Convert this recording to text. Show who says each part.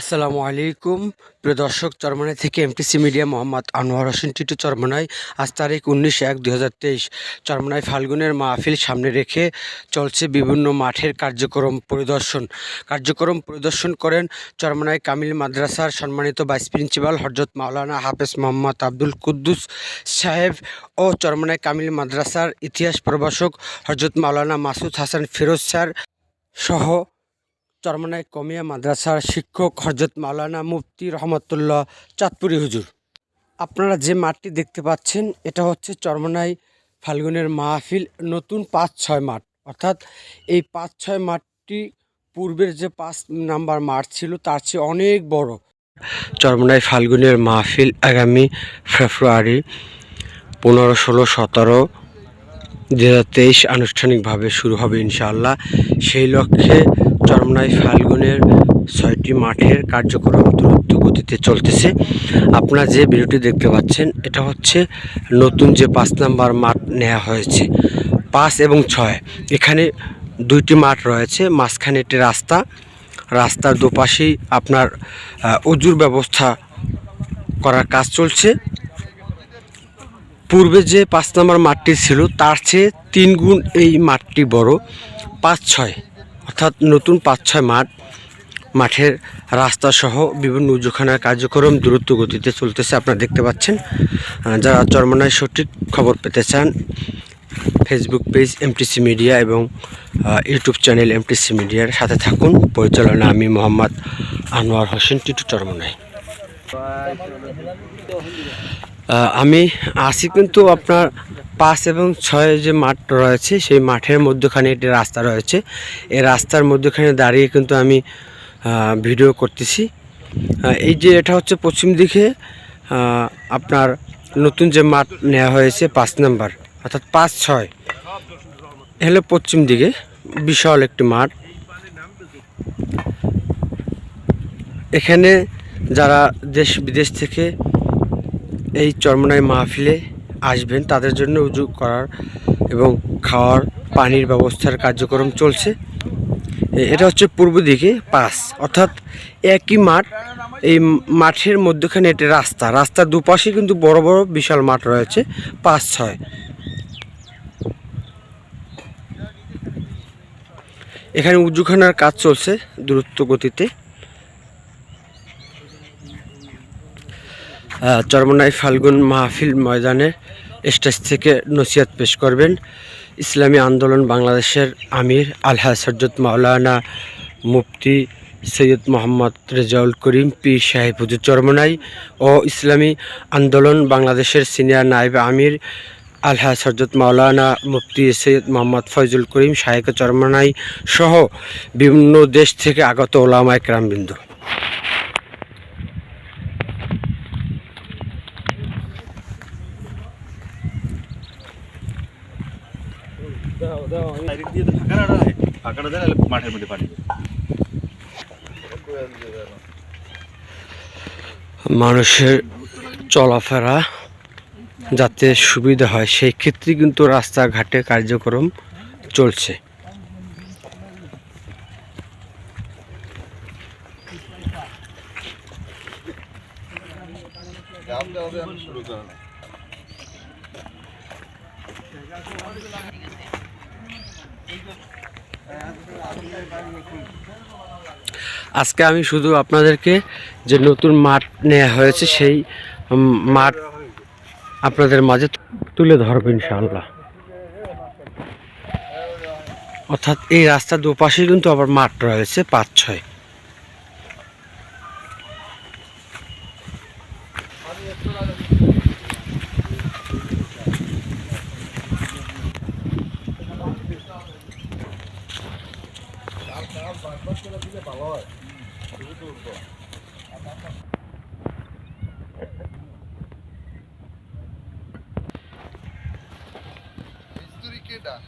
Speaker 1: আসসালামু আলাইকুম। প্রিয় দর্শক, চরমনাই থেকে এমটিসি মিডিয়া মোহাম্মদ আনোয়ার হোসেন টিটু চরমনাই। আজ তারিখ উনিশ এক দুই হাজার তেইশ। চরমনাই ফাল্গুনের মাহফিল সামনে রেখে চলছে বিভিন্ন মাঠের কার্যক্রম পরিদর্শন। কার্যক্রম পরিদর্শন করেন চরমনাই কামিল মাদ্রাসার সম্মানিত ভাইস প্রিন্সিপাল হরজত মাওলানা হাফেজ মোহাম্মদ আব্দুল কুদ্দুস সাহেব ও চরমনাই কামিল মাদ্রাসার ইতিহাস প্রভাষক হরজত মাওলানা মাসুদ হাসান ফিরোজ স্যার সহ চরমনাই কমিয়া মাদ্রাসার শিক্ষক হরজত মাওলানা মুফতি রহমতুল্লাহ চাঁদপুরি হুজুর। আপনারা যে মাঠটি দেখতে পাচ্ছেন, এটা হচ্ছে চরমনাই ফাল্গুনের মাহফিল, নতুন পাঁচ ছয় মাঠ। অর্থাৎ এই পাঁচ ছয় মাঠটি পূর্বের যে পাঁচ নাম্বার মাঠ ছিল, তার চেয়ে অনেক বড়। চরমনাই ফাল্গুনের মাহফিল আগামী ফেব্রুয়ারি পনেরো, ষোলো, সতেরো দু হাজার তেইশ আনুষ্ঠানিকভাবে শুরু হবে ইনশাআল্লাহ। সেই লক্ষ্যে চরমনাই ফাল্গুনের ছয়টি মাঠের কার্যক্রম দ্রুত গতিতে চলতেছে। আপনারা যে ভিডিওটি দেখতে পাচ্ছেন, এটা হচ্ছে নতুন যে পাঁচ নাম্বার মাঠ নেওয়া হয়েছে, পাঁচ এবং ছয়। এখানে দুইটি মাঠ রয়েছে, মাঝখানে একটি রাস্তা। রাস্তার দুপাশেই আপনার উজুর ব্যবস্থা করার কাজ চলছে। পূর্বে যে পাঁচ নম্বর মাঠটি ছিল, তার চেয়ে তিন গুণ এই মাঠটি বড়, পাঁচ, ছয়। অর্থাৎ নতুন পাঁচ ছয় মাঠ, মাঠের রাস্তা সহ বিভিন্ন উজুখানার কার্যক্রম দ্রুত গতিতে চলতেছে আপনারা দেখতে পাচ্ছেন। যারা চরমনায় সঠিক খবর পেতে চান ফেসবুক পেজ এমটিসি মিডিয়া এবং ইউটিউব চ্যানেল এমটিসি মিডিয়ার সাথে থাকুন। পরিচালনা আমি মোহাম্মদ আনোয়ার হোসেন, টিটু চরমনায়। আমি আসি কিন্তু আপনার পাঁচ এবং ছয় যে মাঠ রয়েছে, সেই মাঠের মধ্যখানে একটি রাস্তা রয়েছে। এই রাস্তার মধ্যখানে দাঁড়িয়ে কিন্তু আমি ভিডিও করতেছি। এই যে এটা হচ্ছে পশ্চিম দিকে আপনার নতুন যে মাঠ নেওয়া হয়েছে পাঁচ নাম্বার, অর্থাৎ পাঁচ ছয় হলো পশ্চিম দিকে, বিশাল একটি মাঠ। এখানে যারা দেশ বিদেশ থেকে এই চরমনাই মাহফিলে আসবেন, তাদের জন্য উজু করার এবং খাওয়ার, পানির ব্যবস্থার কার্যক্রম চলছে। এটা হচ্ছে পূর্ব দিকে পাস। অর্থাৎ একই মাঠ, এই মাঠের মধ্যখানে একটি রাস্তা। রাস্তার দুপাশে কিন্তু বড় বড় বিশাল মাঠ রয়েছে পাঁচ ছয়। এখানে উজুখানার কাজ চলছে দ্রুত গতিতে চরমনাই ফাল্গুন মাহফিল ময়দানে স্টেজ থেকে নসিহত পেশ করবেন ইসলামী আন্দোলন বাংলাদেশের আমির আলহা সজ্জত মাওলানা মুফতি সৈয়দ মোহাম্মদ রেজাউল করিম পি সাহেব হুজুর চরমনাই ও ইসলামী আন্দোলন বাংলাদেশের সিনিয়র নায়েব আমির আলহা সজ্জত মাওলানা মুফতি সৈয়দ মোহাম্মদ ফয়জুল করিম, শাহেক চরমনাই সহ বিভিন্ন দেশ থেকে আগত ওলামা একরামবৃন্দ। মানুষের চলাফেরা যাতে সুবিধা হয় সেই ক্ষেত্রে কিন্তু রাস্তাঘাটে কার্যক্রম চলছে। আজকে আমি শুধু আপনাদেরকে যে নতুন মাঠ নেওয়া হয়েছে, সেই মাঠ আপনাদের মাঝে তুলে ধরবেন ইনশাআল্লাহ। অর্থাৎ এই রাস্তার দুপাশে কিন্তু আবার মাঠ রয়েছে, পাঁচ ছয়। Basta na pilha balor. Tudo, história Mezuri Keda.